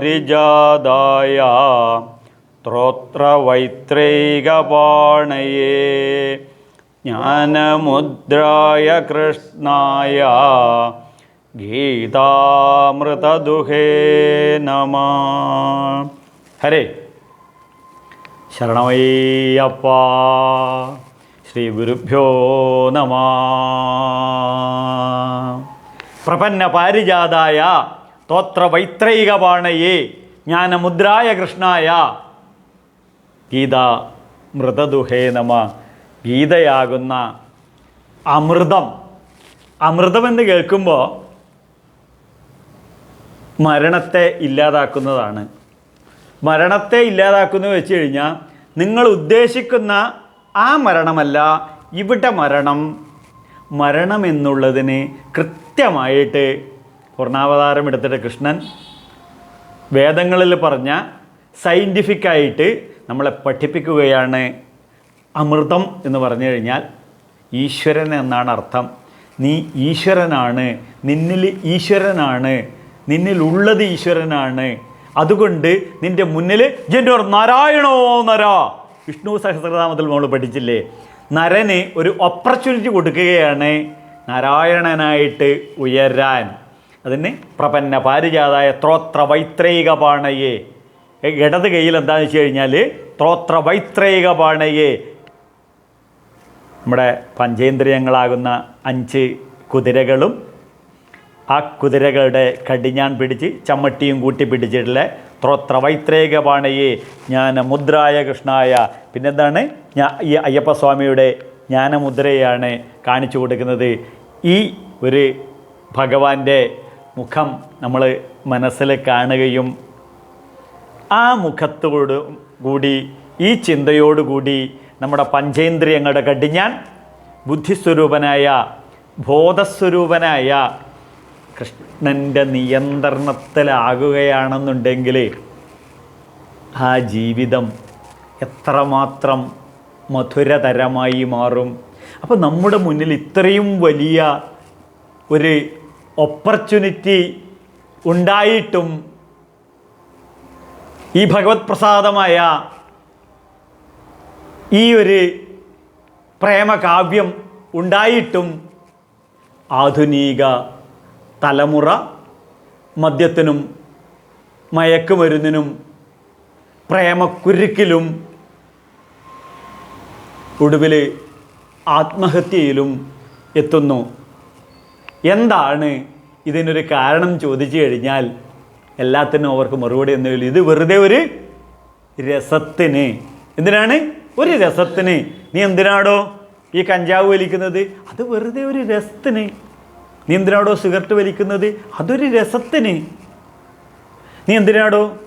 പ്രപന്നപാരിജാതായ ത്രോത്രവൈത്രൈകപാണയേ ജ്ഞാനമുദ്രായ കൃഷ്ണായ ഗീതാമൃതദുഹേ നമ ഹരേ ശരണമയ്യപ്പ. ശ്രീ ഗുരുഭ്യോ നമ. പ്രപന്ന പാരിജാതായ തോത്ര വൈത്രൈകപാണയെ ജ്ഞാനമുദ്രായ കൃഷ്ണായ. ഗീത മൃതദുഹേ നമ. ഗീതയാകുന്ന അമൃതം. അമൃതമെന്ന് കേൾക്കുമ്പോൾ മരണത്തെ ഇല്ലാതാക്കുന്നതാണ്. മരണത്തെ ഇല്ലാതാക്കുന്നു വെച്ച് കഴിഞ്ഞാൽ നിങ്ങൾ ഉദ്ദേശിക്കുന്ന ആ മരണമല്ല ഇവിടെ മരണം. മരണം എന്നുള്ളതിന് കൃത്യമായിട്ട് പൂർണാവതാരം എടുത്തിട്ട് കൃഷ്ണൻ വേദങ്ങളിൽ പറഞ്ഞ സയന്റിഫിക്കായിട്ട് നമ്മളെ പഠിപ്പിക്കുകയാണ്. അമൃതം എന്ന് പറഞ്ഞു കഴിഞ്ഞാൽ ഈശ്വരൻ എന്നാണ് അർത്ഥം. നീ ഈശ്വരനാണ് നിന്നിൽ ഈശ്വരനാണ് നിന്നിലുള്ളത് ഈശ്വരനാണ്. അതുകൊണ്ട് നിന്റെ മുന്നിൽ ജന്റെ നാരായണോ നര. വിഷ്ണു സഹസ്രനാമത്തിൽ നമ്മൾ പഠിച്ചില്ലേ? നരന് ഒരു ഓപ്പർച്യൂണിറ്റി കൊടുക്കുകയാണ് നാരായണനായിട്ട് ഉയരാൻ. അതിന് പ്രപന്ന പാരിജാതായ ത്രോത്ര വൈത്രൈക പാണയെ. ഇടത് കയ്യിൽ എന്താണെന്ന് വെച്ച് കഴിഞ്ഞാൽ ത്രോത്ര വൈത്രൈക പാണയെ. നമ്മുടെ പഞ്ചേന്ദ്രിയങ്ങളാകുന്ന അഞ്ച് കുതിരകളും ആ കുതിരകളുടെ കടിഞ്ഞാൻ പിടിച്ച് ചമ്മട്ടിയും കൂട്ടി പിടിച്ചിട്ടുള്ള ത്രോത്ര വൈത്രേക പാണയെ മുദ്രായ കൃഷ്ണായ പിന്നെന്താണ് ഈ അയ്യപ്പസ്വാമിയുടെ ജ്ഞാനമുദ്രയാണ് കാണിച്ചു കൊടുക്കുന്നത്. ഈ ഒരു ഭഗവാന്റെ മുഖം നമ്മൾ മനസ്സിൽ കാണുകയും ആ മുഖത്തോട് കൂടി ഈ ചിന്തയോടുകൂടി നമ്മുടെ പഞ്ചേന്ദ്രിയങ്ങളുടെ കടിഞ്ഞാൻ ബുദ്ധിസ്വരൂപനായ ബോധസ്വരൂപനായ കൃഷ്ണന്റെ നിയന്ത്രണത്തിലാകുകയാണെന്നുണ്ടെങ്കിൽ ആ ജീവിതം എത്രമാത്രം മധുരതരമായി മാറും. അപ്പോൾ നമ്മുടെ മുന്നിൽ ഇത്രയും വലിയ ഒരു ഓപ്പർച്യൂണിറ്റി ഉണ്ടായിട്ടും ഈ ഭഗവത് പ്രസാദമായ ഈ ഒരു പ്രേമകാവ്യം ഉണ്ടായിട്ടും ആധുനിക തലമുറ മദ്യത്തിനും മയക്കുമരുന്നിനും പ്രേമക്കുരുക്കിലും ഒടുവിൽ ആത്മഹത്യയിലും എത്തുന്നു. എന്താണ് ഇതിനൊരു കാരണം ചോദിച്ചു കഴിഞ്ഞാൽ എല്ലാത്തിനും അവർക്ക് മറുപടി ഒന്നുമില്ല ഇത് വെറുതെ ഒരു രസത്തിന്. എന്തിനാണ്? ഒരു രസത്തിന്. നീ എന്തിനാടോ ഈ കഞ്ചാവ് വലിക്കുന്നത്? അത് വെറുതെ ഒരു രസത്തിന്. നീ എന്തിനാടോ സിഗരറ്റ് വലിക്കുന്നത്? അതൊരു രസത്തിന്. നീ എന്തിനാടോ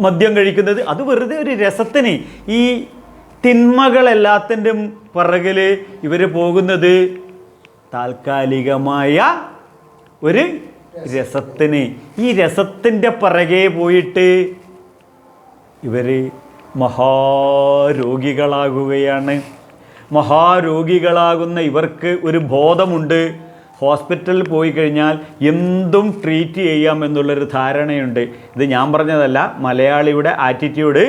മദ്യം കഴിക്കുന്നത്? അത് വെറുതെ ഒരു രസത്തിന്. ഈ തിന്മകളെല്ലാത്തിന്റെ പിറകിൽ ഇവർ പോകുന്നത് താൽക്കാലികമായ ഒരു രസത്തിന്. ഈ രസത്തിന്റെ പിറകെ പോയിട്ട് ഇവർ മഹാരോഗികളാകുകയാണ്. മഹാരോഗികളാകുന്ന ഇവർക്ക് ഒരു ബോധമുണ്ട്. ഹോസ്പിറ്റലിൽ പോയി കഴിഞ്ഞാൽ എന്തും ട്രീറ്റ് ചെയ്യാം എന്നുള്ളൊരു ധാരണയുണ്ട്. ഇത് ഞാൻ പറഞ്ഞതല്ല മലയാളിയുടെ ആറ്റിറ്റ്യൂഡ്.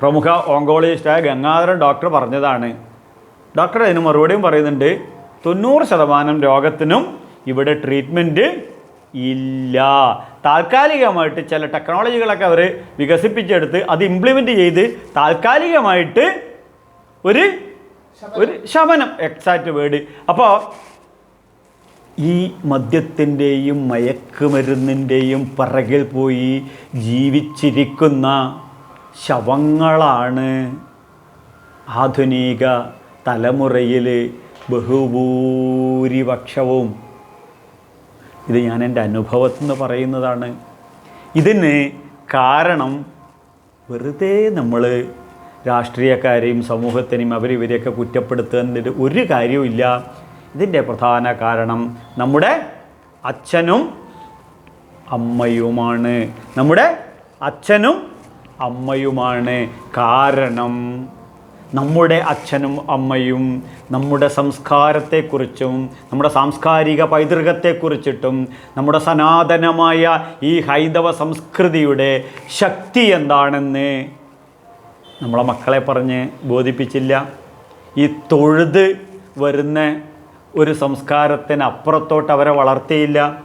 പ്രമുഖ ഓങ്കോളജിസ്റ്റായ ഗംഗാധരൻ ഡോക്ടർ പറഞ്ഞതാണ്. ഡോക്ടർ അതിന് മറുപടിയും പറയുന്നുണ്ട് തൊണ്ണൂറ് ശതമാനം രോഗത്തിനും ഇവിടെ ട്രീറ്റ്മെന്റ് ഇല്ല. താൽക്കാലികമായിട്ട് ചില ടെക്നോളജികളൊക്കെ അവർ വികസിപ്പിച്ചെടുത്ത് അത് ഇംപ്ലിമെന്റ് ചെയ്ത് താൽക്കാലികമായിട്ട് ഒരു ഒരു ശമനം എക്സാക്റ്റ് വേർഡ് അപ്പോൾ ഈ മദ്യത്തിന്റെയും മയക്കുമരുന്നിന്റെയും പിറകിൽ പോയി ജീവിച്ചിരിക്കുന്ന ശവങ്ങളാണ് ആധുനിക തലമുറയിൽ ബഹുഭൂരിപക്ഷവും. ഇത് ഞാൻ എന്റെ അനുഭവത്തിൽ നിന്ന് പറയുന്നതാണ്. ഇതിന് കാരണം വെറുതെ നമ്മൾ രാഷ്ട്രീയക്കാരെയും സമൂഹത്തിനെയും അവരിവരെയൊക്കെ കുറ്റപ്പെടുത്തുന്നതിന്റെ ഒരു കാര്യവുമില്ല. ഇതിന്റെ പ്രധാന കാരണം നമ്മുടെ അച്ഛനും അമ്മയുമാണ്. നമ്മുടെ അച്ഛനും അമ്മയുമാണ്. കാരണം നമ്മുടെ അച്ഛനും അമ്മയും നമ്മുടെ സംസ്കാരത്തെക്കുറിച്ചും നമ്മുടെ സാംസ്കാരിക പൈതൃകത്തെക്കുറിച്ചിട്ടും നമ്മുടെ സനാതനമായ ഈ ഹൈന്ദവ സംസ്കൃതിയുടെ ശക്തി എന്താണെന്ന് നമ്മളെ മക്കളെ പറഞ്ഞ് ബോധിപ്പിച്ചില്ല. ഈ തൊഴുത് വരുന്ന ഒരു സംസ്കാരത്തിനപ്പുറത്തോട്ട് അവരെ വളർത്തിയില്ല.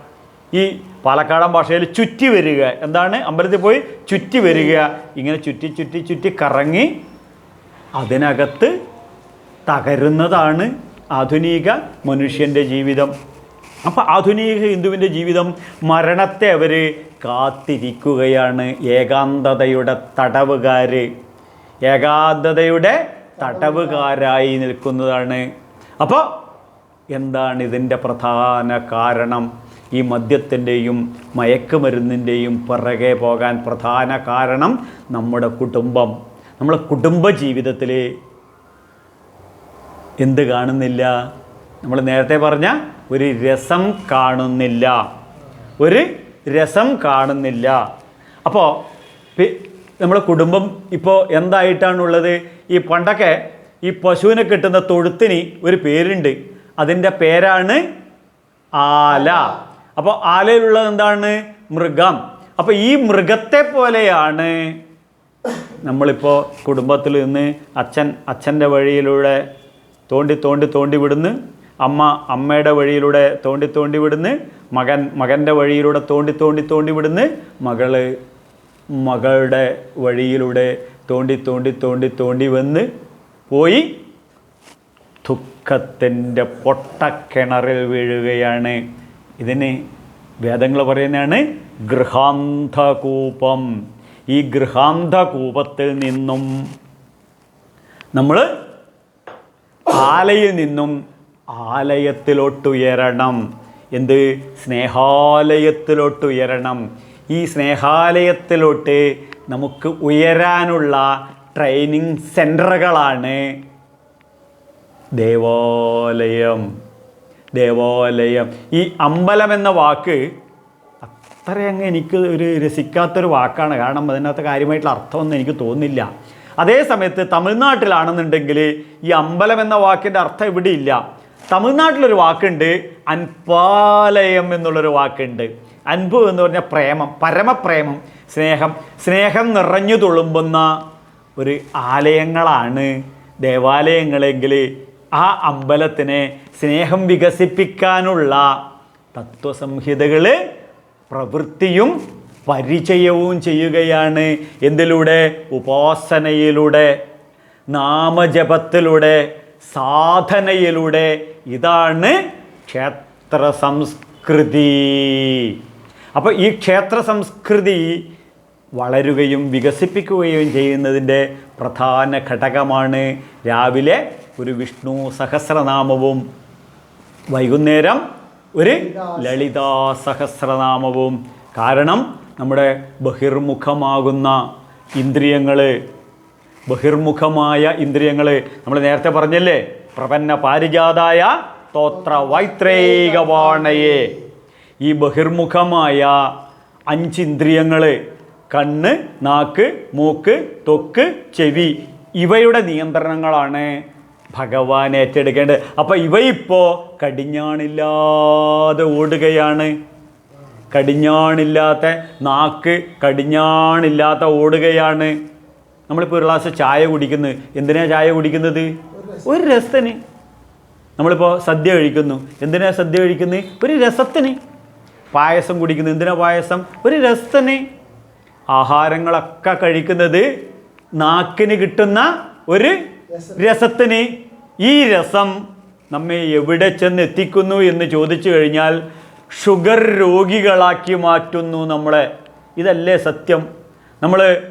ഈ പാലക്കാടൻ ഭാഷയിൽ ചുറ്റി വരിക. എന്താണ്? അമ്പലത്തിൽ പോയി ചുറ്റി വരിക. ഇങ്ങനെ ചുറ്റി ചുറ്റി ചുറ്റി കറങ്ങി അതിനകത്ത് തകരുന്നതാണ് ആധുനിക മനുഷ്യന്റെ ജീവിതം. അപ്പോൾ ആധുനിക ഹിന്ദുവിന്റെ ജീവിതം മരണത്തെ അവർ കാത്തിരിക്കുകയാണ്. ഏകാന്തതയുടെ തടവുകാർ ഏകാന്തതയുടെ തടവുകാരായി നിൽക്കുന്നതാണ്. അപ്പോൾ എന്താണ് ഇതിന്റെ പ്രധാന കാരണം? ഈ മദ്യത്തിന്റെയും മയക്കുമരുന്നിന്റെയും പിറകെ പോകാൻ പ്രധാന കാരണം നമ്മുടെ കുടുംബം. നമ്മളെ കുടുംബ ജീവിതത്തിൽ എന്ത് കാണുന്നില്ല? നമ്മൾ നേരത്തെ പറഞ്ഞ ഒരു രസം കാണുന്നില്ല. ഒരു രസം കാണുന്നില്ല. അപ്പോൾ നമ്മുടെ കുടുംബം ഇപ്പോൾ എന്തായിട്ടാണുള്ളത്? ഈ പണ്ടൊക്കെ ഈ പശുവിനെ കിട്ടുന്ന തൊഴുത്തിന് ഒരു പേരുണ്ട്. അതിന്റെ പേരാണ് ആല. അപ്പോൾ ആലയിലുള്ളത് എന്താണ്? മൃഗം. അപ്പോൾ ഈ മൃഗത്തെ പോലെയാണ് നമ്മളിപ്പോൾ കുടുംബത്തിൽ നിന്ന് അച്ഛൻ അച്ഛന്റെ വഴിയിലൂടെ തോണ്ടി തോണ്ടി തോണ്ടി വിടുന്നു അമ്മ അമ്മയുടെ വഴിയിലൂടെ തോണ്ടി തോണ്ടി വിടുന്നു മകൻ മകന്റെ വഴിയിലൂടെ തോണ്ടി തോണ്ടി തോണ്ടി വിടുന്നു മകൾ മകളുടെ വഴിയിലൂടെ തോണ്ടി തോണ്ടി തോണ്ടി തോണ്ടി വന്ന് പോയി ദുഃഖത്തിന്റെ പൊട്ടക്കിണറിൽ വീഴുകയാണ്. ഇതിന് വേദങ്ങൾ പറയുന്നതാണ് ഗൃഹാന്തകൂപം ഈ ഗൃഹാന്തകൂപത്തിൽ നിന്നും നമ്മൾ ആലയിൽ നിന്നും ആലയത്തിലോട്ടുയരണം. എന്ത്? സ്നേഹാലയത്തിലോട്ടുയരണം. ഈ സ്നേഹാലയത്തിലോട്ട് നമുക്ക് ഉയരാനുള്ള ട്രെയിനിങ് സെന്ററുകളാണ് ദേവാലയം. ദേവാലയം. ഈ അമ്പലം എന്ന വാക്ക് അത്രയങ്ങ് എനിക്ക് ഒരു രസിക്കാത്തൊരു വാക്കാണ്. കാരണം അതിനകത്ത് കാര്യമായിട്ടുള്ള അർത്ഥമൊന്നും എനിക്ക് തോന്നുന്നില്ല. അതേ സമയത്ത് തമിഴ്നാട്ടിലാണെന്നുണ്ടെങ്കിൽ ഈ അമ്പലം എന്ന വാക്കിന്റെ അർത്ഥം ഇവിടെ ഇല്ല. തമിഴ്നാട്ടിലൊരു വാക്കുണ്ട് അൻപാലയം എന്നുള്ളൊരു വാക്കുണ്ട്. അൻപു എന്ന് പറഞ്ഞാൽ പ്രേമം പരമപ്രേമം സ്നേഹം. സ്നേഹം നിറഞ്ഞു തുളുമ്പുന്ന ഒരു ആലയങ്ങളാണ് ദേവാലയങ്ങളെങ്കിൽ ആ അമ്പലത്തിനെ സ്നേഹം വികസിപ്പിക്കാനുള്ള തത്വസംഹിതകൾ പ്രവൃത്തിയും പരിചയവും ചെയ്യുകയാണ്. എന്തിലൂടെ? ഉപാസനയിലൂടെ നാമജപത്തിലൂടെ സാധനയിലൂടെ. ഇതാണ് ക്ഷേത്ര സംസ്കൃതി. അപ്പോൾ ഈ ക്ഷേത്ര സംസ്കൃതി വളരുകയും വികസിപ്പിക്കുകയും ചെയ്യുന്നതിന്റെ പ്രധാന ഘടകമാണ് രാവിലെ ഒരു വിഷ്ണു സഹസ്രനാമവും. വൈകുന്നേരം ഒരു ലളിതാ സഹസ്രനാമവും. കാരണം നമ്മുടെ ബഹിർമുഖമാകുന്ന ഇന്ദ്രിയങ്ങൾ ബഹിർമുഖമായ ഇന്ദ്രിയങ്ങൾ നമ്മൾ നേരത്തെ പറഞ്ഞല്ലേ പ്രപന്ന പാരിജാതായ തോത്ര വൈത്രേകവാണയെ ഈ ബഹിർമുഖമായ അഞ്ച് ഇന്ദ്രിയങ്ങൾ കണ്ണ് നാക്ക് മൂക്ക് തൊക്ക് ചെവി ഇവയുടെ നിയന്ത്രണങ്ങളാണ്. ഭഗവാൻ ഏറ്റെടുക്കേണ്ടത്. അപ്പോൾ ഇവയിപ്പോൾ കടിഞ്ഞാണില്ലാതെ ഓടുകയാണ്. കടിഞ്ഞാണില്ലാത്ത നാക്ക് കടിഞ്ഞാണില്ലാത്ത ഓടുകയാണ്. നമ്മളിപ്പോൾ ഒരു ഗ്ലാസ് ചായ കുടിക്കുന്നത് എന്തിനാണ് ചായ കുടിക്കുന്നത്? ഒരു രസത്തിന്. നമ്മളിപ്പോൾ സദ്യ കഴിക്കുന്നു. എന്തിനാണ് സദ്യ കഴിക്കുന്നത്? ഒരു രസത്തിന്. പായസം കുടിക്കുന്നത് എന്തിനാ പായസം? ഒരു രസത്തിന്. ആഹാരങ്ങളൊക്കെ കഴിക്കുന്നത് നാക്കിന് കിട്ടുന്ന ഒരു രസത്തിന്. ഈ രസം നമ്മെ എവിടെ ചെന്ന് എത്തിക്കുന്നു എന്ന് ചോദിച്ചു കഴിഞ്ഞാൽ ഷുഗർ രോഗികളാക്കി മാറ്റുന്നു നമ്മളെ. ഇതല്ലേ സത്യം. നമ്മൾ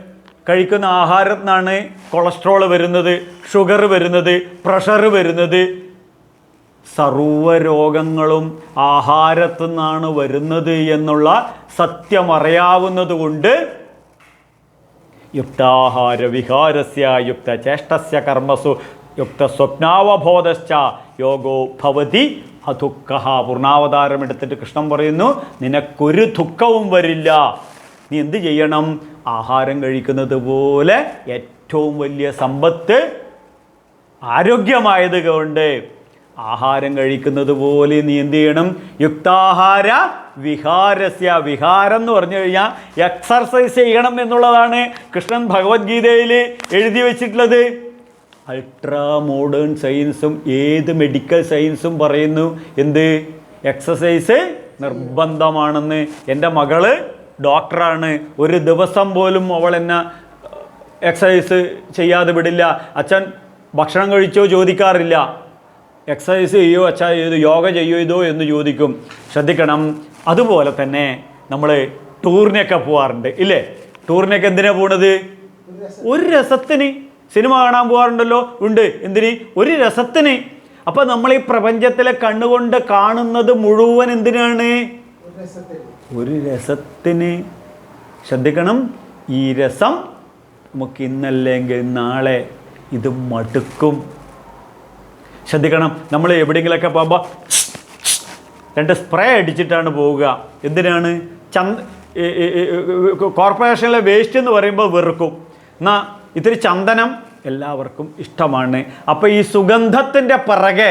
കഴിക്കുന്ന ആഹാരത്തിൽ നിന്നാണ് കൊളസ്ട്രോൾ വരുന്നത് ഷുഗർ വരുന്നത് പ്രഷർ വരുന്നത്. സർവരോഗങ്ങളും ആഹാരത്തു നിന്നാണ് വരുന്നത് എന്നുള്ള സത്യം അറിയാവുന്നത് കൊണ്ട് യുക്താഹാര വിഹാരസ്യ യുക്ത ചേഷ്ടസ്യ കർമ്മസു യോഗോ ഭവതി അദുഃഖ പൂർണാവതാരം എടുത്തിട്ട് കൃഷ്ണൻ പറയുന്നു നിനക്കൊരു ദുഃഖവും വരില്ല. നീ എന്ത് ചെയ്യണം? ആഹാരം കഴിക്കുന്നത് പോലെ ഏറ്റവും വലിയ സമ്പത്ത് ആരോഗ്യമായത് കൊണ്ട് ആഹാരം കഴിക്കുന്നത് പോലെ നീ എന്ത് ചെയ്യണം? യുക്താഹാര വിഹാരസ്യ വിഹാരം എന്ന് പറഞ്ഞു കഴിഞ്ഞാൽ എക്സർസൈസ് ചെയ്യണം എന്നുള്ളതാണ് കൃഷ്ണൻ ഭഗവത്ഗീതയിൽ എഴുതി വച്ചിട്ടുള്ളത്. അൾട്രാ മോഡേൺ സയൻസും ഏത് മെഡിക്കൽ സയൻസും പറയുന്നു. എന്ത്? എക്സസൈസ് നിർബന്ധമാണെന്ന്. എന്റെ മകൾ ഡോക്ടറാണ് ഒരു ദിവസം പോലും അവൾ എന്നെ എക്സസൈസ് ചെയ്യാതെ വിടില്ല. അച്ഛൻ ഭക്ഷണം കഴിച്ചോ ചോദിക്കാറില്ല. എക്സസൈസ് ചെയ്യോ അച്ഛാ ചെയ്തു യോഗ ചെയ്യോ ഇതോ എന്ന് ചോദിക്കും. ശ്രദ്ധിക്കണം. അതുപോലെ തന്നെ നമ്മൾ ടൂറിനൊക്കെ പോകാറുണ്ട് ഇല്ലേ? ടൂറിനൊക്കെ എന്തിനാ പോണത്? ഒരു രസത്തിന്. സിനിമ കാണാൻ പോകാറുണ്ടല്ലോ ഉണ്ട്. എന്തിന്? ഒരു രസത്തിന്. അപ്പം നമ്മൾ ഈ പ്രപഞ്ചത്തിലെ കണ്ണുകൊണ്ട് കാണുന്നത് മുഴുവൻ എന്തിനാണ്? ഒരു രസത്തിന്. ശ്രദ്ധിക്കണം. ഈ രസം നമുക്ക് ഇന്നല്ലെങ്കിൽ നാളെ ഇത് മടുക്കും. ശ്രദ്ധിക്കണം. നമ്മൾ എവിടെയെങ്കിലൊക്കെ പോകുമ്പോൾ രണ്ട് സ്പ്രേ അടിച്ചിട്ടാണ് പോവുക. എന്തിനാണ്? ചന്ത കോർപ്പറേഷനിലെ വേസ്റ്റ് എന്ന് പറയുമ്പോൾ വെറുക്കും. എന്നാൽ ഇത്തിരി ചന്ദനം എല്ലാവർക്കും ഇഷ്ടമാണ്. അപ്പോൾ ഈ സുഗന്ധത്തിന്റെ പിറകെ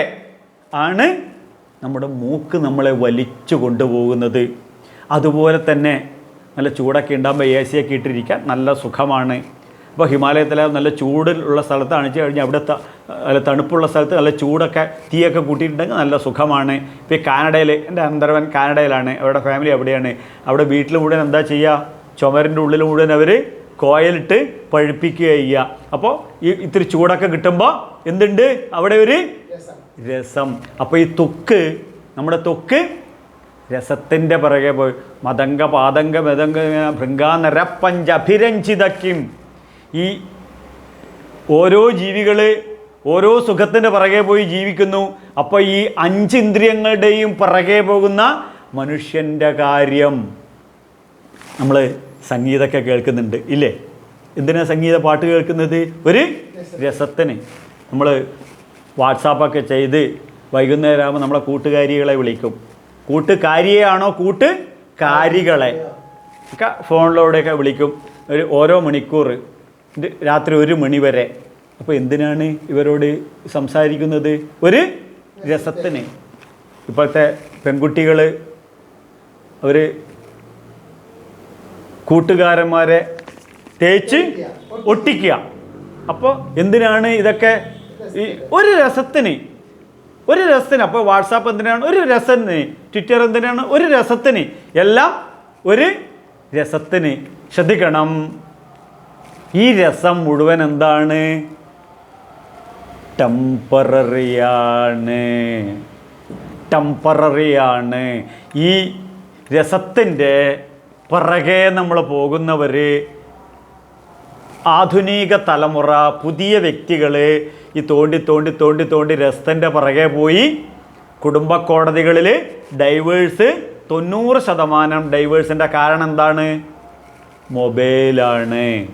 ആണ് നമ്മുടെ മൂക്ക് നമ്മളെ വലിച്ചു കൊണ്ടുപോകുന്നത്. അതുപോലെ തന്നെ നല്ല ചൂടൊക്കെ ഉണ്ടാകുമ്പോൾ എ സി ഒക്കെ ഇട്ടിരിക്കാൻ നല്ല സുഖമാണ്. അപ്പോൾ ഹിമാലയത്തിലെ നല്ല ചൂടിലുള്ള സ്ഥലത്ത് അണിച്ചു കഴിഞ്ഞാൽ അവിടെ നല്ല തണുപ്പുള്ള സ്ഥലത്ത് നല്ല ചൂടൊക്കെ തീയൊക്കെ കൂട്ടിയിട്ടുണ്ടെങ്കിൽ നല്ല സുഖമാണ്. ഇപ്പോൾ കാനഡയിൽ എന്റെ അന്തരവൻ കാനഡയിലാണ്. അവരുടെ ഫാമിലി അവിടെയാണ്. അവിടെ വീട്ടിൽ മുഴുവൻ എന്താ ചെയ്യുക? ചുമരിന്റെ ഉള്ളിൽ മുഴുവൻ അവർ കോയലിട്ട് പഴുപ്പിക്കുക ചെയ്യുക. അപ്പോൾ ഈ ഇത്തിരി ചൂടൊക്കെ കിട്ടുമ്പോൾ എന്തുണ്ട്? അവിടെ ഒരു രസം. അപ്പോൾ ഈ തൊക്ക് നമ്മുടെ തൊക്ക് രസത്തിന്റെ പിറകെ പോയി. മതംഗ പാതംഗ മതംഗ ഭൃങ്കാനര പഞ്ചഭിരഞ്ജിതക്കും ഈ ഓരോ ജീവികൾ ഓരോ സുഖത്തിന്റെ പിറകെ പോയി ജീവിക്കുന്നു. അപ്പോൾ ഈ അഞ്ച് ഇന്ദ്രിയങ്ങളുടെയും പിറകെ പോകുന്ന മനുഷ്യന്റെ കാര്യം നമ്മൾ സംഗീതമൊക്കെ കേൾക്കുന്നുണ്ട് ഇല്ലേ? എന്തിനാണ് സംഗീത പാട്ട് കേൾക്കുന്നത്? ഒരു രസത്തിന്. നമ്മൾ വാട്സാപ്പൊക്കെ ചെയ്ത് വൈകുന്നേരം ആകുമ്പോൾ നമ്മളെ കൂട്ടുകാരികളെ വിളിക്കും. കൂട്ടുകാരിയെയാണോ കൂട്ടുകാരികളെ? ഒക്കെ ഫോണിലൂടെയൊക്കെ വിളിക്കും. ഒരു ഓരോ മണിക്കൂർ രാത്രി ഒരു മണി വരെ. അപ്പോൾ എന്തിനാണ് ഇവരോട് സംസാരിക്കുന്നത്? ഒരു രസത്തിന്. ഇപ്പോഴത്തെ പെൺകുട്ടികൾ അവർ കൂട്ടുകാരന്മാരെ തേച്ച് ഒട്ടിക്കുക. അപ്പോൾ എന്തിനാണ് ഇതൊക്കെ ഈ ഒരു രസത്തിന്? ഒരു രസത്തിന്. അപ്പോൾ വാട്സാപ്പ് എന്തിനാണ്? ഒരു രസത്തിന്. ട്വിറ്റർ എന്തിനാണ്? ഒരു രസത്തിന്. എല്ലാം ഒരു രസത്തിന്. ശ്രദ്ധിക്കണം. ഈ രസം മുഴുവൻ എന്താണ്? ടെമ്പററിയാണ്. ടെമ്പററിയാണ്. ഈ രസത്തിന്റെ പിറകെ നമ്മൾ പോകുന്നവർ ആധുനിക തലമുറ പുതിയ വ്യക്തികൾ ഈ തോണ്ടി തോണ്ടി തോണ്ടി തോണ്ടി രസത്തിന്റെ പിറകെ പോയി കുടുംബ കോടതികളിൽ ഡൈവേഴ്സ് തൊണ്ണൂറ് ശതമാനം ഡൈവേഴ്സിന്റെ കാരണം എന്താണ്? മൊബൈലാണ്.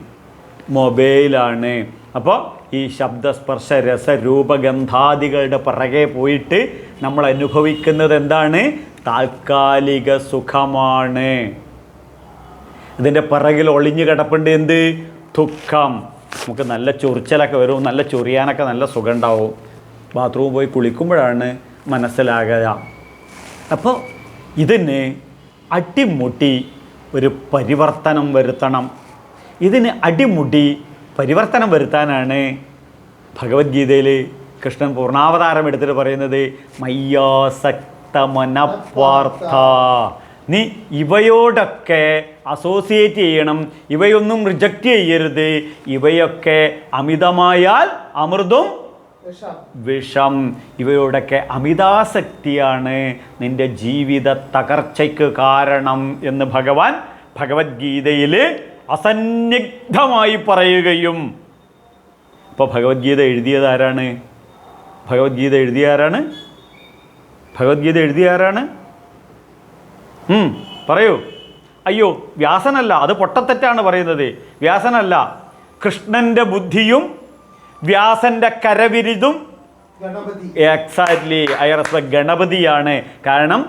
മൊബൈലാണ്. അപ്പോൾ ഈ ശബ്ദസ്പർശ രസ രൂപഗന്ധാദികളുടെ പിറകെ പോയിട്ട് നമ്മൾ അനുഭവിക്കുന്നത് എന്താണ്? താൽക്കാലിക സുഖമാണ്. ഇതിന്റെ പിറകിൽ ഒളിഞ്ഞു കിടപ്പുണ്ട് എന്ത്? ദുഃഖം നമുക്ക് നല്ല ചൊറിച്ചലൊക്കെ വരും നല്ല ചൊറിയാനൊക്കെ നല്ല സുഖം ഉണ്ടാവും ബാത്റൂമിൽ പോയി കുളിക്കുമ്പോഴാണ് മനസ്സിലാകുക. അപ്പോൾ ഇതിന് അടിമുട്ടി ഒരു പരിവർത്തനം വരുത്തണം. ഇതിന് അടിമുടി പരിവർത്തനം വരുത്താനാണ് ഭഗവത്ഗീതയിൽ കൃഷ്ണൻ പൂർണാവതാരം എടുത്തിട്ട് പറയുന്നത് മയ്യാസക്ത മനപ്പാർത്ഥ നീ ഇവയോടൊക്കെ അസോസിയേറ്റ് ചെയ്യണം ഇവയൊന്നും റിജക്റ്റ് ചെയ്യരുത് ഇവയൊക്കെ അമിതമായാൽ അമൃതും വിഷം. ഇവയോടൊക്കെ അമിതാസക്തിയാണ് നിന്റെ ജീവിത തകർച്ചയ്ക്ക് കാരണം എന്ന് ഭഗവാൻ ഭഗവത്ഗീതയിൽ അസന്നിഗ്ധമായി പറയുകയും. ഇപ്പോൾ ഭഗവത്ഗീത എഴുതിയത് ആരാണ്? ഭഗവത്ഗീത എഴുതിയ ആരാണ്? ഭഗവത്ഗീത എഴുതിയ ആരാണ്? പറയൂ. അയ്യോ വ്യാസനല്ല അത് പൊട്ടത്തെറ്റാണ് പറയുന്നത്. വ്യാസനല്ല കൃഷ്ണന്റെ ബുദ്ധിയും വ്യാസന്റെ കരവിരുതും എക്സാക്ട്ലി ഐ റെസ്പെക്ട് ഗണപതിയാണ്. കാരണം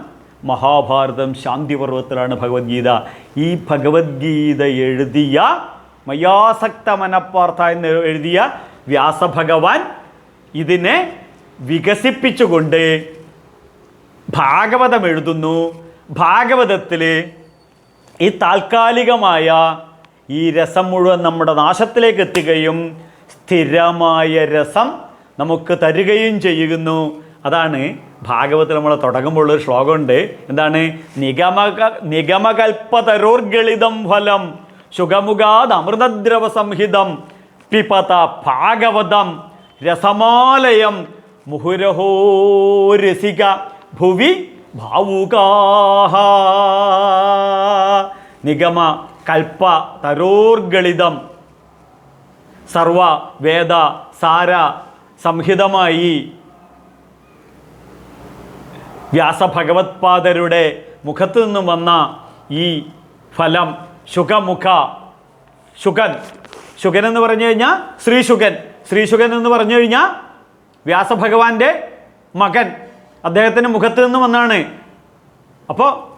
മഹാഭാരതം ശാന്തിപർവത്തിലാണ് ഭഗവത്ഗീത. ഈ ഭഗവത്ഗീത എഴുതിയ മയാസക്ത മനപ്പാർത്ഥ എന്ന് എഴുതിയ വ്യാസഭഗവാൻ ഇതിനെ വികസിപ്പിച്ചുകൊണ്ട് ഭാഗവതം എഴുതുന്നു. ഭാഗവതത്തിൽ ഈ താൽക്കാലികമായ ഈ രസം മുഴുവൻ നമ്മുടെ നാശത്തിലേക്ക് എത്തുകയും സ്ഥിരമായ രസം നമുക്ക് തരികയും ചെയ്യുന്നു. അതാണ് ഭാഗവത്തിൽ നമ്മൾ തുടങ്ങുമ്പോൾ ഒരു ശ്ലോകമുണ്ട്. എന്താണ്? നിഗമക നിഗമകൽപ്പതരോർഗളിതം ഫലം സുഖമുഖാത് അമൃതദ്രവ സംഹിതം പിപത ഭാഗവതം രസമാലയം മുഹുരഹോ രസിക ഭുവി ഭാവുകാഹ. നിഗമ കൽപ്പ തരോർഗളിതം സർവ വേദ സാര സംഹിതമായി വ്യാസഭഗവത്പാദരുടെ മുഖത്തു നിന്നും വന്ന ഈ ഫലം ശുഖമുഖ ശുഖൻ. ശുഖൻ എന്ന് പറഞ്ഞു കഴിഞ്ഞാൽ ശ്രീശുഖൻ. ശ്രീശുഖൻ എന്ന് പറഞ്ഞു കഴിഞ്ഞാൽ വ്യാസഭഗവാന്റെ മകൻ. അദ്ദേഹത്തിന്റെ മുഖത്ത് നിന്ന് വന്നാണ്. അപ്പോൾ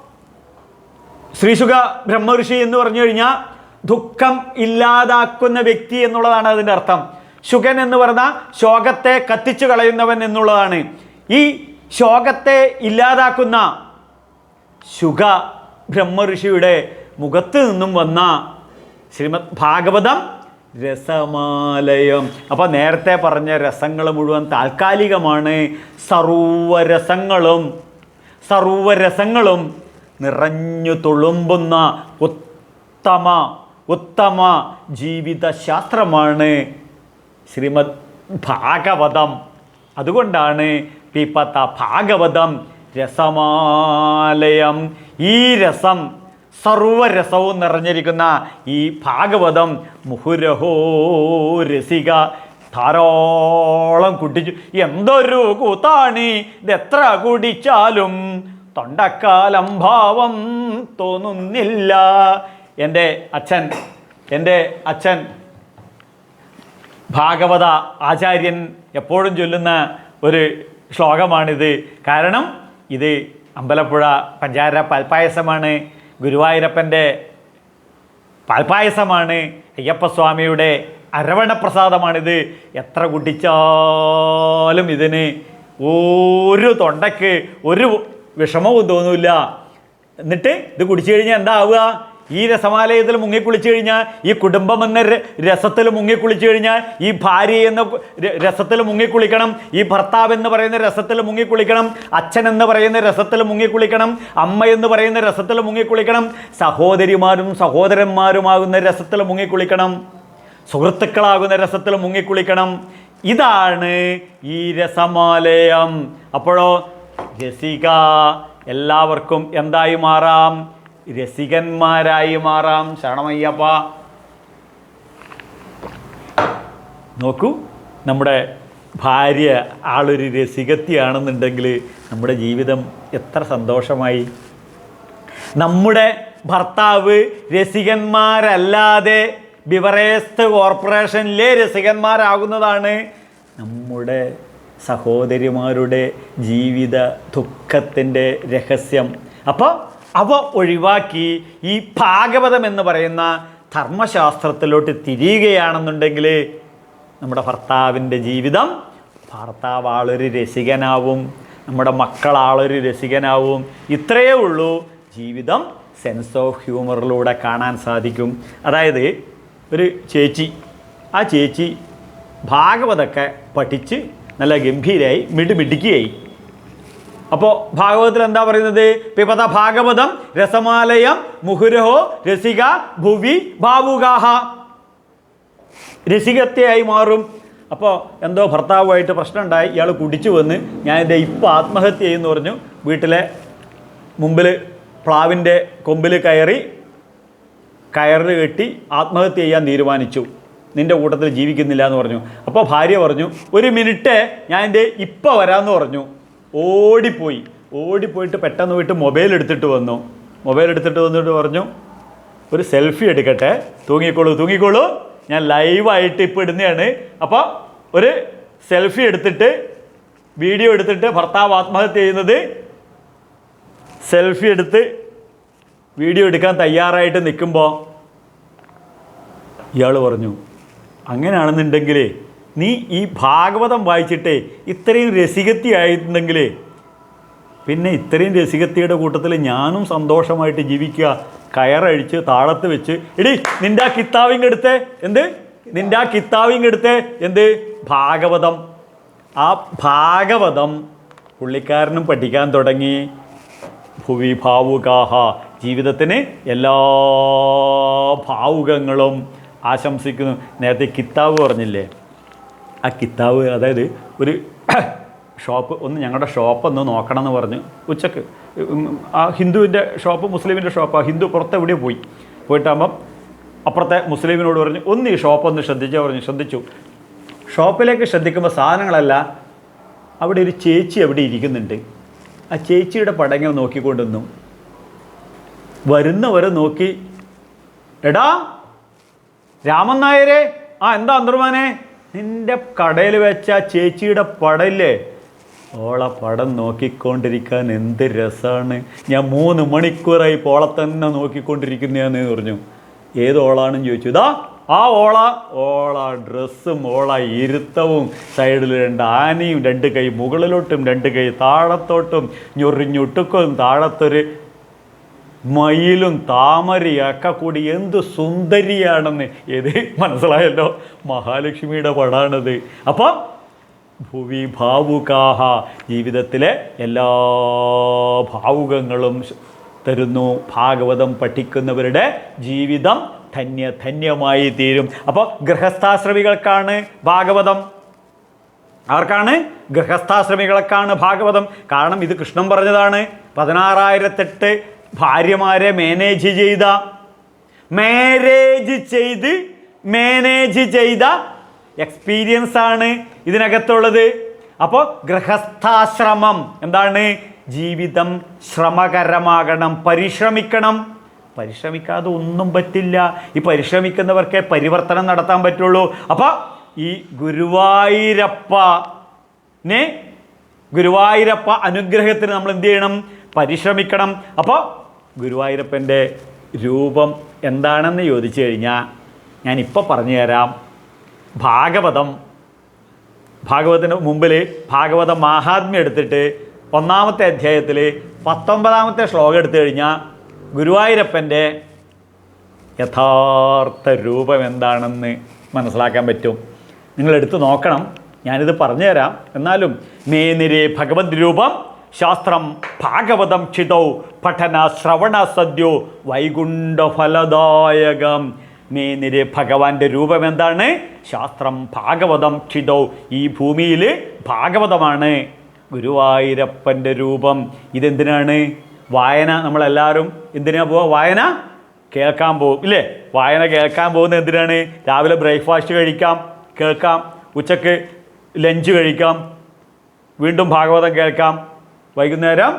ശ്രീശുഖ ബ്രഹ്മഋഷി എന്ന് പറഞ്ഞു കഴിഞ്ഞാൽ ദുഃഖം ഇല്ലാതാക്കുന്ന വ്യക്തി എന്നുള്ളതാണ് അതിന്റെ അർത്ഥം. ശുഖൻ എന്ന് പറഞ്ഞാൽ ശോകത്തെ കത്തിച്ചു കളയുന്നവൻ എന്നുള്ളതാണ്. ഈ ശോകത്തെ ഇല്ലാതാക്കുന്ന ശുഗ ബ്രഹ്മഋഷിയുടെ മുഖത്ത് നിന്നും വന്ന ശ്രീമദ് ഭാഗവതം രസമാലയം. അപ്പോൾ നേരത്തെ പറഞ്ഞ രസങ്ങൾ മുഴുവൻ താൽക്കാലികമാണ്. സർവരസങ്ങളും സർവരസങ്ങളും നിറഞ്ഞു തുളുമ്പുന്ന ഉത്തമ ഉത്തമ ജീവിതശാസ്ത്രമാണ് ശ്രീമദ് ഭാഗവതം. അതുകൊണ്ടാണ് പിപ്പത്ത ഭാഗവതം രസമാലയം. ഈ രസം സർവരസവും നിറഞ്ഞിരിക്കുന്ന ഈ ഭാഗവതം മുഹുരഹോ രസിക. ധാരോളം കുട്ടിച്ചു. എന്തൊരു കൂത്താണി? ഇതെത്ര കുടിച്ചാലും തൊണ്ടക്കാലം ഭാവം തോന്നുന്നില്ല. എന്റെ അച്ഛൻ എന്റെ അച്ഛൻ ഭാഗവത ആചാര്യൻ എപ്പോഴും ചൊല്ലുന്ന ഒരു ശ്ലോകമാണിത്. കാരണം ഇത് അമ്പലപ്പുഴ പഞ്ചാര പാൽപ്പായസമാണ് ഗുരുവായൂരപ്പന്റെ പാൽപ്പായസമാണ് അയ്യപ്പസ്വാമിയുടെ അരവണപ്രസാദമാണിത്. എത്ര കുടിച്ചാലും ഇതിന് ഒരു തൊണ്ടയ്ക്ക് ഒരു വിഷമവും തോന്നില്ല. എന്നിട്ട് ഇത് കുടിച്ചു കഴിഞ്ഞാൽ എന്താ ആവുക ഈ രസമാലയത്തിൽ മുങ്ങിക്കുളിച്ചു കഴിഞ്ഞാൽ ഈ കുടുംബം എന്ന രസത്തിൽ മുങ്ങിക്കുളിച്ചു കഴിഞ്ഞാൽ ഈ ഭാര്യ എന്ന രസത്തിൽ മുങ്ങിക്കുളിക്കണം ഈ ഭർത്താവ് എന്ന് പറയുന്ന രസത്തിൽ മുങ്ങിക്കുളിക്കണം അച്ഛൻ എന്ന് പറയുന്ന രസത്തിൽ മുങ്ങിക്കുളിക്കണം അമ്മ എന്ന് പറയുന്ന രസത്തിൽ മുങ്ങിക്കുളിക്കണം സഹോദരിമാരും സഹോദരന്മാരുമാകുന്ന രസത്തിൽ മുങ്ങിക്കുളിക്കണം സുഹൃത്തുക്കളാകുന്ന രസത്തിൽ മുങ്ങിക്കുളിക്കണം. ഇതാണ് ഈ രസമാലയം. അപ്പോഴോ രസിക എല്ലാവർക്കും എന്തായി മാറാം? രസികന്മാരായി മാറാം. ശരണമയ്യപ്പ. നോക്കൂ നമ്മുടെ ഭാര്യ ആളൊരു രസികത്തിയാണെന്നുണ്ടെങ്കിൽ നമ്മുടെ ജീവിതം എത്ര സന്തോഷമായി. നമ്മുടെ ഭർത്താവ് രസികന്മാരല്ലാതെ ബിവറേസ്റ്റ് കോർപ്പറേഷനിലെ രസികന്മാരാകുന്നതാണ് നമ്മുടെ സഹോദരിമാരുടെ ജീവിത ദുഃഖത്തിന്റെ രഹസ്യം. അപ്പോൾ അവ ഒഴിവാക്കി ഈ ഭാഗവതം എന്ന് പറയുന്ന ധർമ്മശാസ്ത്രത്തിലോട്ട് തിരിയുകയാണെന്നുണ്ടെങ്കിൽ നമ്മുടെ ഭർത്താവിന്റെ ജീവിതം ഭർത്താവ് ആളൊരു രസികനാവും നമ്മുടെ മക്കൾ ആളൊരു രസികനാവും. ഇത്രയേ ഉള്ളൂ. ജീവിതം സെൻസ് ഓഫ് ഹ്യൂമറിലൂടെ കാണാൻ സാധിക്കും. അതായത് ഒരു ചേച്ചി ആ ചേച്ചി ഭാഗവതൊക്കെ പഠിച്ച് നല്ല ഗംഭീരായി മിടുമിടുക്കിയായി. അപ്പോൾ ഭാഗവതത്തിൽ എന്താ പറയുന്നത്? പിപത ഭാഗവതം രസമാലയം മുഹുരഹോ രസിക ഭുവി ഭാവുകാഹ. രസികത്തെയായി മാറും. അപ്പോൾ എന്തോ ഭർത്താവുമായിട്ട് പ്രശ്നമുണ്ടായി. ഇയാൾ കുടിച്ചു വന്ന് ഞാൻ എന്റെ ഇപ്പം ആത്മഹത്യ ചെയ്യുമെന്ന് പറഞ്ഞു. വീട്ടിലെ മുമ്പിൽ പ്ലാവിന്റെ കൊമ്പിൽ കയറി കയറിൽ കെട്ടി ആത്മഹത്യ ചെയ്യാൻ തീരുമാനിച്ചു. നിന്റെ കൂട്ടത്തിൽ ജീവിക്കുന്നില്ല എന്ന് പറഞ്ഞു. അപ്പോൾ ഭാര്യ പറഞ്ഞു ഒരു മിനിറ്റ് ഞാൻ എന്റെ ഇപ്പം വരാമെന്ന് പറഞ്ഞു. ഓടിപ്പോയി. ഓടിപ്പോയിട്ട് പെട്ടെന്ന് പോയിട്ട് മൊബൈൽ എടുത്തിട്ട് വന്നു. മൊബൈൽ എടുത്തിട്ട് വന്നിട്ട് പറഞ്ഞു ഒരു സെൽഫി എടുക്കട്ടെ. തൂങ്ങിക്കോളൂ തൂങ്ങിക്കോളൂ. ഞാൻ ലൈവായിട്ട് ഇപ്പോൾ ഇടുന്നതാണ്. അപ്പോൾ ഒരു സെൽഫി എടുത്തിട്ട് വീഡിയോ എടുത്തിട്ട് ഭർത്താവ് ആത്മഹത്യ ചെയ്യുന്നത് സെൽഫി എടുത്ത് വീഡിയോ എടുക്കാൻ തയ്യാറായിട്ട് നിൽക്കുമ്പോൾ ഇയാൾ പറഞ്ഞു അങ്ങനെയാണെന്നുണ്ടെങ്കിൽ നീ ഈ ഭാഗവതം വായിച്ചിട്ടേ ഇത്രയും രസികത്തിയായിരുന്നെങ്കിൽ പിന്നെ ഇത്രയും രസികത്തിയുടെ കൂട്ടത്തിൽ ഞാനും സന്തോഷമായിട്ട് ജീവിക്കുക കയറഴിച്ച് താളത്ത് വെച്ച്. എടി നിന്റെ ആ കിത്താവിങ് എടുത്തേ എന്ത്? നിന്റെ ആ കിത്താവിങ് എടുത്തേ എന്ത്? ഭാഗവതം. ആ ഭാഗവതം പുള്ളിക്കാരനും പഠിക്കാൻ തുടങ്ങി. ഭുവി ഭാവുകാഹ ജീവിതത്തിന് എല്ലാ ഭാവുകങ്ങളും ആശംസിക്കുന്നു. നേരത്തെ കിത്താവ് പറഞ്ഞില്ലേ? ആ കിതാബ് അതായത് ഒരു ഷോപ്പ് ഒന്ന് ഞങ്ങളുടെ ഷോപ്പ് ഒന്ന് നോക്കണം എന്ന് പറഞ്ഞ് ഉച്ചയ്ക്ക് ആ ഹിന്ദുവിന്റെ ഷോപ്പ് മുസ്ലിമിന്റെ ഷോപ്പ് ആ ഹിന്ദു പുറത്ത് എവിടെയോ പോയി. പോയിട്ടാകുമ്പം അപ്പുറത്തെ മുസ്ലിമിനോട് പറഞ്ഞു ഒന്ന് ഈ ഷോപ്പ് ഒന്ന് ശ്രദ്ധിച്ചാൽ പറഞ്ഞു ശ്രദ്ധിച്ചു. ഷോപ്പിലേക്ക് ശ്രദ്ധിക്കുമ്പോൾ സാധനങ്ങളല്ല അവിടെ ഒരു ചേച്ചി അവിടെ ഇരിക്കുന്നുണ്ട്. ആ ചേച്ചിയുടെ പടങ്ങൾ നോക്കിക്കൊണ്ടുവന്നു വരുന്നവരെ നോക്കി എടാ രാമൻ നായരെ ആ എന്താ അന്തർമാനെ നിന്റെ കടയിൽ വെച്ച ചേച്ചിയുടെ പടല്ലേ ഓളെ പടം നോക്കിക്കൊണ്ടിരിക്കാൻ എന്ത് രസമാണ് ഞാൻ മൂന്ന് മണിക്കൂറായി ഓളെ തന്നെ നോക്കിക്കൊണ്ടിരിക്കുന്നതെന്ന് പറഞ്ഞു. ഏത് ഓളാണെന്ന് ചോദിച്ചു. ഇതാ ആ ഓള. ഓള ഡ്രസ്സും ഓള ഇരുത്തവും സൈഡിൽ രണ്ട് ആനയും രണ്ട് കൈ മുകളിലോട്ടും രണ്ട് കൈ താഴത്തോട്ടും ഞൊറിഞ്ഞൊട്ടുക്കും. താഴത്തൊരു മയിലും താമരയൊക്കെ കൂടി എന്ത് സുന്ദരിയാണെന്ന്. ഏത്? മനസ്സിലായല്ലോ? മഹാലക്ഷ്മിയുടെ പടാണത്. അപ്പോൾ ഭുവി ഭാവുകാഹ ജീവിതത്തിലെ എല്ലാ ഭാവുകങ്ങളും തരുന്നു. ഭാഗവതം പഠിക്കുന്നവരുടെ ജീവിതം ധന്യ ധന്യമായി തീരും. അപ്പോൾ ഗൃഹസ്ഥാശ്രമികൾക്കാണ് ഭാഗവതം. ആർക്കാണ്? ഗൃഹസ്ഥാശ്രമികൾക്കാണ് ഭാഗവതം. കാരണം ഇത് കൃഷ്ണൻ പറഞ്ഞതാണ്. പതിനാറായിരത്തെട്ട് ഭാര്യമാരെ മാനേജ് ചെയ്ത മാരേജ് ചെയ്ത് മാനേജ് ചെയ്ത എക്സ്പീരിയൻസ് ആണ് ഇതിനകത്തുള്ളത്. അപ്പോൾ ഗൃഹസ്ഥാശ്രമം എന്താണ്? ജീവിതം ശ്രമകരമാകണം പരിശ്രമിക്കണം. പരിശ്രമിക്കാതെ ഒന്നും പറ്റില്ല. ഈ പരിശ്രമിക്കുന്നവർക്കേ പരിവർത്തനം നടത്താൻ പറ്റുള്ളൂ. അപ്പോൾ ഈ ഗുരുവായൂരപ്പനെ ഗുരുവായൂരപ്പ അനുഗ്രഹത്തിന് നമ്മൾ എന്ത് ചെയ്യണം? പരിശ്രമിക്കണം. അപ്പോൾ ഗുരുവായൂരപ്പന്റെ രൂപം എന്താണെന്ന് ചോദിച്ചു കഴിഞ്ഞാൽ ഞാനിപ്പോൾ പറഞ്ഞു തരാം. ഭാഗവതം. ഭാഗവതത്തിന് മുമ്പിൽ ഭാഗവത മാഹാത്മ്യം എടുത്തിട്ട് ഒന്നാമത്തെ അധ്യായത്തിൽ പത്തൊമ്പതാമത്തെ ശ്ലോകം എടുത്തു കഴിഞ്ഞാൽ ഗുരുവായൂരപ്പന്റെ യഥാർത്ഥ രൂപം എന്താണെന്ന് മനസ്സിലാക്കാൻ പറ്റും. നിങ്ങൾ എടുത്തു നോക്കണം. ഞാനിത് പറഞ്ഞു തരാം. എന്നാലും മേനിരെ ഭഗവത് രൂപം ശാസ്ത്രം ഭാഗവതം ക്ഷിതൗ പഠന ശ്രവണ സദ്യോ വൈകുണ്ഠഫലദായകം. മേനിര് ഭഗവാന്റെ രൂപം എന്താണ് ശാസ്ത്രം ഭാഗവതം ക്ഷിതൗ ഈ ഭൂമിയിൽ ഭാഗവതമാണ്. ഗുരുവായൂരപ്പന്റെ രൂപം. ഇതെന്തിനാണ്? വായന. നമ്മളെല്ലാവരും എന്തിനാ പോവുക വായന? കേൾക്കാൻ പോകും ഇല്ലേ? വായന കേൾക്കാൻ പോകുന്നത് എന്തിനാണ്? രാവിലെ ബ്രേക്ക്ഫാസ്റ്റ് കഴിക്കാം കേൾക്കാം. ഉച്ചയ്ക്ക് ലഞ്ച് കഴിക്കാം. വീണ്ടും ഭാഗവതം കേൾക്കാം. വൈകുന്നേരം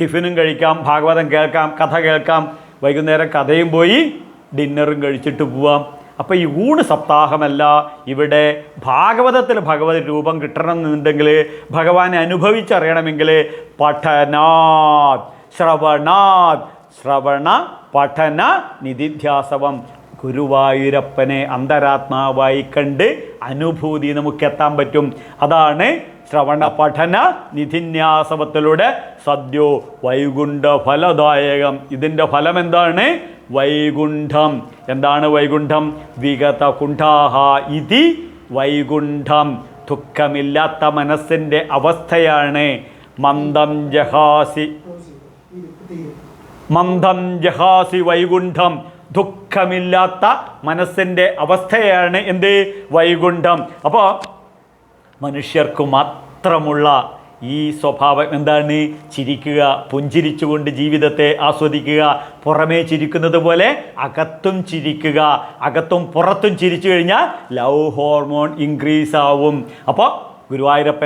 ടിഫിനും കഴിക്കാം ഭാഗവതം കേൾക്കാം കഥ കേൾക്കാം. വൈകുന്നേരം കഥയും പോയി ഡിന്നറും കഴിച്ചിട്ട് പോവാം. അപ്പോൾ ഈ ഊണ് സപ്താഹമല്ല. ഇവിടെ ഭാഗവതത്തിൽ ഭഗവത് രൂപം കിട്ടണമെന്നുണ്ടെങ്കിൽ ഭഗവാനെ അനുഭവിച്ചറിയണമെങ്കിൽ പഠനാത് ശ്രവണാത് ശ്രവണ പഠന നിധിധ്യാസവം. ഗുരുവായൂരപ്പനെ അന്തരാത്മാവായി കണ്ട് അനുഭൂതി നമുക്ക് എത്താൻ പറ്റും. അതാണ് ശ്രവണ പഠന നിധിന്യാസവത്തിലൂടെ സദ്യോ വൈകുണ്ഠ ഫലദായകം ഇതിന്റെ ഫലം എന്താണ് വൈകുണ്ഠം. എന്താണ് വൈകുണ്ഠം? വിഗത കുണ്ഠാഹ ഇതി വൈകുണ്ഠം. ദുഃഖമില്ലാത്ത മനസ്സിന്റെ അവസ്ഥയാണ്. മന്ദം ജഹാസി മന്ദം ജഹാസി വൈകുണ്ഠം. ദുഃഖമില്ലാത്ത മനസ്സിന്റെ അവസ്ഥയാണ് എന്ത്? വൈകുണ്ഠം. അപ്പോൾ മനുഷ്യർക്ക് മാത്രമുള്ള ഈ സ്വഭാവം എന്താണ്? ചിരിക്കുക പുഞ്ചിരിച്ചുകൊണ്ട് ജീവിതത്തെ ആസ്വദിക്കുക പുറമേ ചിരിക്കുന്നത് പോലെ അകത്തും ചിരിക്കുക. അകത്തും പുറത്തും ചിരിച്ചു കഴിഞ്ഞാൽ ലവ് ഹോർമോൺ ഇൻക്രീസ് ആവും. അപ്പോൾ ഗുരുവായൂരപ്പൻ